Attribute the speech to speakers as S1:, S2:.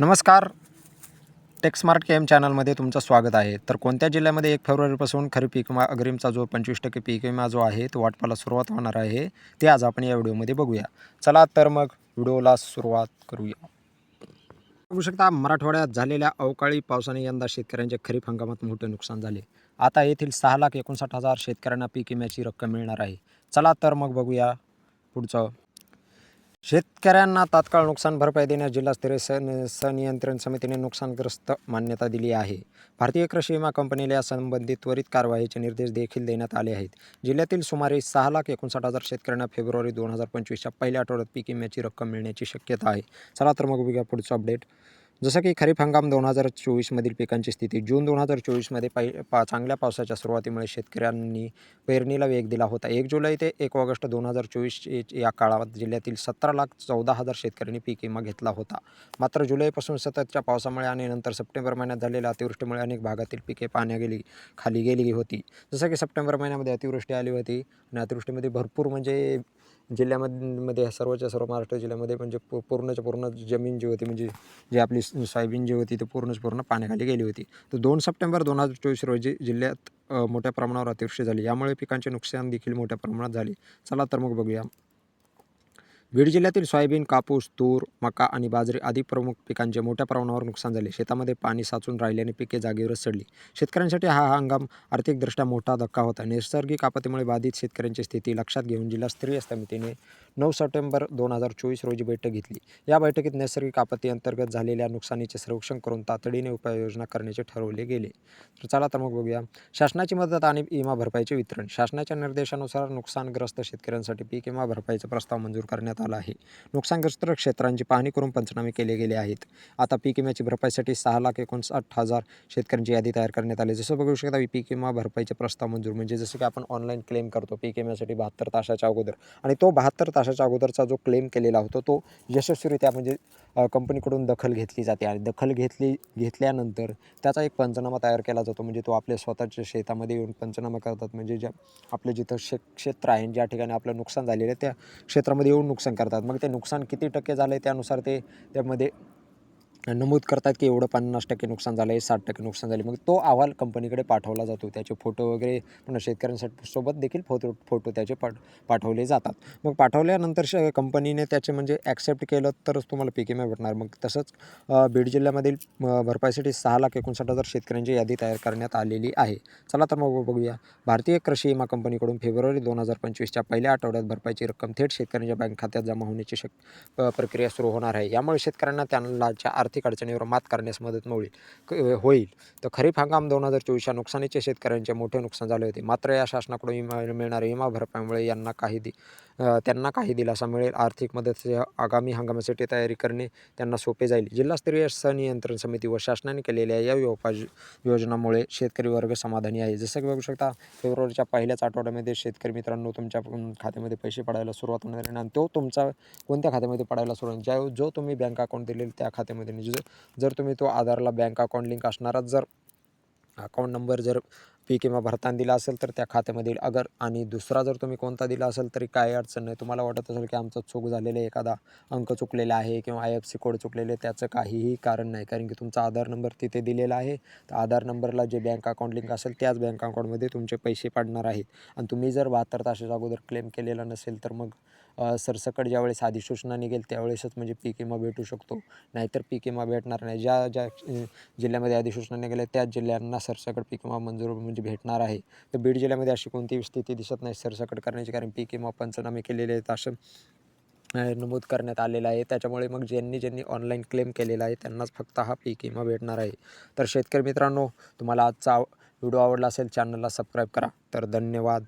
S1: नमस्कार. टेक्समार्ट के एम चॅनलमध्ये तुमचं स्वागत आहे. तर कोणत्या जिल्ह्यामध्ये एक फेब्रुवारीपासून खरीप पीक विमा अग्रिमचा जो पंचवीस टक्के पीक विमा जो आहे तो वाटपाला सुरुवात होणार आहे ते आज आपण या व्हिडिओमध्ये बघूया. चला तर मग व्हिडिओला सुरुवात करूया. बघू शकता मराठवाड्यात झालेल्या अवकाळी पावसाने यंदा शेतकऱ्यांच्या खरीप हंगामात मोठे नुकसान झाले. आता येथील सहा लाख एकोणसाठ हजार शेतकऱ्यांना पीक विम्याची रक्कम मिळणार आहे. चला तर मग बघूया पुढचं शेतकऱ्यांना तात्काळ नुकसान भरपाई देण्यास जिल्हास्तरीय सन सनियंत्रण समितीने नुकसानग्रस्त मान्यता दिली आहे. भारतीय कृषी विमा कंपनीला या संबंधित त्वरित कारवाईचे निर्देश देखील देण्यात आले आहेत. जिल्ह्यातील सुमारे सहा लाख एकोणसाठ हजार शेतकऱ्यांना फेब्रुवारी दोन हजार पंचवीसच्या पहिल्या आठवड्यात पीक विम्याची रक्कम मिळण्याची शक्यता आहे. चला तर मग बघूया पुढचं अपडेट जसं की खरीप हंगाम दोन हजार चोवीसमधील पिकांची स्थिती. जून दोन हजार चोवीसमध्ये पै पा चांगल्या पावसाच्या सुरुवातीमुळे शेतकऱ्यांनी पेरणीला वेग दिला होता. एक जुलै ते एक ऑगस्ट दोन हजार चोवीस या काळात जिल्ह्यातील सतरा लाख चौदा हजार शेतकऱ्यांनी पीक विमा घेतला होता. मात्र जुलैपासून सततच्या पावसामुळे आणि नंतर सप्टेंबर महिन्यात झालेल्या अतिवृष्टीमुळे अनेक भागातील पिके पाण्या गेली खाली गेली होती. जसं की सप्टेंबर महिन्यामध्ये अतिवृष्टी आली होती आणि अतिवृष्टीमध्ये भरपूर म्हणजे जिल्ह्यामध्ये सर्वच्या सर्व महाराष्ट्र जिल्ह्यामध्ये म्हणजे पू पूर्णच्या पूर्ण जमीन जी होती म्हणजे जी आपली सोयाबीन जी होती ती पूर्णच पूर्ण पाण्याखाली गेली होती. तर दोन सप्टेंबर दोन हजार चोवीस रोजी जिल्ह्यात मोठ्या प्रमाणावर अतिवृष्टी झाली. यामुळे पिकांचे नुकसान देखील मोठ्या प्रमाणात झाले. चला तर मग बघूया. बीड जिल्ह्यातील सोयाबीन कापूस तूर मका आणि बाजरी आदी प्रमुख पिकांचे मोठ्या प्रमाणावर नुकसान झाले. शेतामध्ये पाणी साचून राहिल्याने पिके जागेवरच सडली. शेतकऱ्यांसाठी हा हंगाम आर्थिकदृष्ट्या मोठा धक्का होता. नैसर्गिक आपत्तीमुळे बाधित शेतकऱ्यांची स्थिती लक्षात घेऊन जिल्हास्तरीय समितीने नऊ सप्टेंबर दोन हजार चोवीस रोजी बैठक घेतली. या बैठकीत नैसर्गिक आपत्ती अंतर्गत झालेल्या नुकसानीचे सर्वेक्षण करून तातडीने उपाययोजना करण्याचे ठरवले गेले. तर चला तर मग बघूया. शासनाची मदत आणि विमा भरपाईचे वितरण. शासनाच्या निर्देशानुसार नुकसानग्रस्त शेतकऱ्यांसाठी पीक विमा भरपाईचा प्रस्ताव मंजूर करण्यात आला आहे. नुकसानग्रस्त क्षेत्रांची पाहणी करून पंचनामे केले गेले आहेत. आता पीक विम्याची भरपाईसाठी सहा लाख एकोणसाठ हजार शेतकऱ्यांची यादी तयार करण्यात आली जसं बघू शकता पीक विमा भरपाईचे प्रस्ताव मंजूर म्हणजे जसं की आपण ऑनलाईन क्लेम करतो पीक विम्यासाठी बहात्तर तासाच्या अगोदर. आणि तो बहात्तर तासाच्या अगोदरचा जो क्लेम केलेला होतो तो यशस्वीरित्या म्हणजे कंपनीकडून दखल घेतली जाते. आणि दखल घेतली घेतल्यानंतर त्याचा एक पंचनामा तयार केला जातो म्हणजे तो आपल्या स्वतःच्या शेतामध्ये येऊन पंचनामा करतात. म्हणजे ज्या आपलं जिथं शे क्षेत्र आहे ज्या ठिकाणी आपलं नुकसान झालेलं आहे त्या क्षेत्रामध्ये येऊन नुकसान करतात. मग ते नुकसान किती टक्के झालं आहे त्यानुसार ते त्यामध्ये नमूद करतात की एवढं पन्नास टक्के नुकसान झालं आहे साठ टक्के नुकसान झाले. मग तो अहवाल कंपनीकडे पाठवला जातो. त्याचे फोटो वगैरे पुन्हा शेतकऱ्यांसाठी सोबत देखील फोटो फोटो त्याचे पाठ पाठवले जातात. मग पाठवल्यानंतर श कंपनीने त्याचे म्हणजे ॲक्सेप्ट केलं तरच तुम्हाला पीक विमा भेटणार मग तसंच बीड जिल्ह्यामधील भरपाईसाठी सहा लाख एकोणसाठ हजार शेतकऱ्यांची यादी तयार करण्यात आलेली आहे. चला तर मग बघूया. भारतीय कृषी विमा कंपनीकडून फेब्रुवारी दोन हजार पंचवीसच्या पहिल्या आठवड्यात भरपाईची रक्कम थेट शेतकऱ्यांच्या बँक खात्यात जमा होण्याची शक प्रक्रिया सुरू होणार आहे. यामुळे शेतकऱ्यांना त्यांना आर्थिक अडचणीवर मात करण्यास मदत मिळेल होईल. तर खरीप हंगाम दोन हजार चोवीसच्या नुकसानीचे शेतकऱ्यांचे मोठे नुकसान झाले होते. मात्र या शासनाकडून विमा मिळणाऱ्या विमा भरपाईमुळे यांना काही दि त्यांना काही दिलासा मिळेल. आर्थिक मदत आगामी हंगामासाठी तयारी करणे त्यांना सोपे जाईल. जिल्हास्तरीय सनियंत्रण समिती व शासनाने केलेल्या या उपाय योजनामुळे शेतकरी वर्ग समाधानी आहे. जसं की बघू शकता फेब्रुवारीच्या पहिल्याच आठवड्यामध्ये शेतकरी मित्रांनो तुमच्या खात्यामध्ये पैसे पडायला सुरुवात होणार आहे. आणि तो तुमचा कोणत्या खात्यामध्ये पडायला सुरुवात ज्या जो तुम्ही बँक अकाउंट दिलेलं त्या खात्यामध्ये. जर जर तुम्ही तो आधारला बँक अकाउंट लिंक असणारा जर अकाउंट नंबर जर पीक विमा भरताना दिला असेल तर त्या खात्यामध्ये अगर आणि दुसरा जर तुम्ही कोणता दिला असेल तरी काय अडचण नाही. तुम्हाला वाटत असेल की आमचं चूक झालेलं आहे एखादा अंक चुकलेला आहे किंवा आय एफ सी कोड चुकलेले आहे, त्याचं काहीही कारण नाही. कारण की तुमचा आधार नंबर तिथे दिलेला आहे. तर आधार नंबरला जे बँक अकाउंट लिंक असेल त्याच बँक अकाउंटमध्ये तुमचे पैसे पडणार आहेत. आणि तुम्ही जर बहात्तर तासाच्या अगोदर क्लेम केलेला नसेल तर मग सरसकट ज्यावेळेस अधिसूचना निघेल त्यावेळेसच म्हणजे पीक विमा भेटू शकतो. नाहीतर पीक विमा भेटणार नाही. ज्या ज्या जिल्ह्यामध्ये अधिसूचना निघाल्या त्याच जिल्ह्यांना सरसकट पीक विमा मंजूर म्हणजे भेटणार आहे. तर बीड जिल्ह्यामध्ये अशी कोणतीही स्थिती दिसत नाही सरसकट करण्याची कारण पीक विमा पंचनामे केलेले आहेत असं नमूद करण्यात आलेलं आहे. त्याच्यामुळे मग ज्यांनी ज्यांनी ऑनलाईन क्लेम केलेला आहे त्यांनाच फक्त हा पीक विमा भेटणार आहे. तर शेतकरी मित्रांनो तुम्हाला आजचा व्हिडिओ आवडला असेल चॅनलला सबस्क्राईब करा. तर धन्यवाद.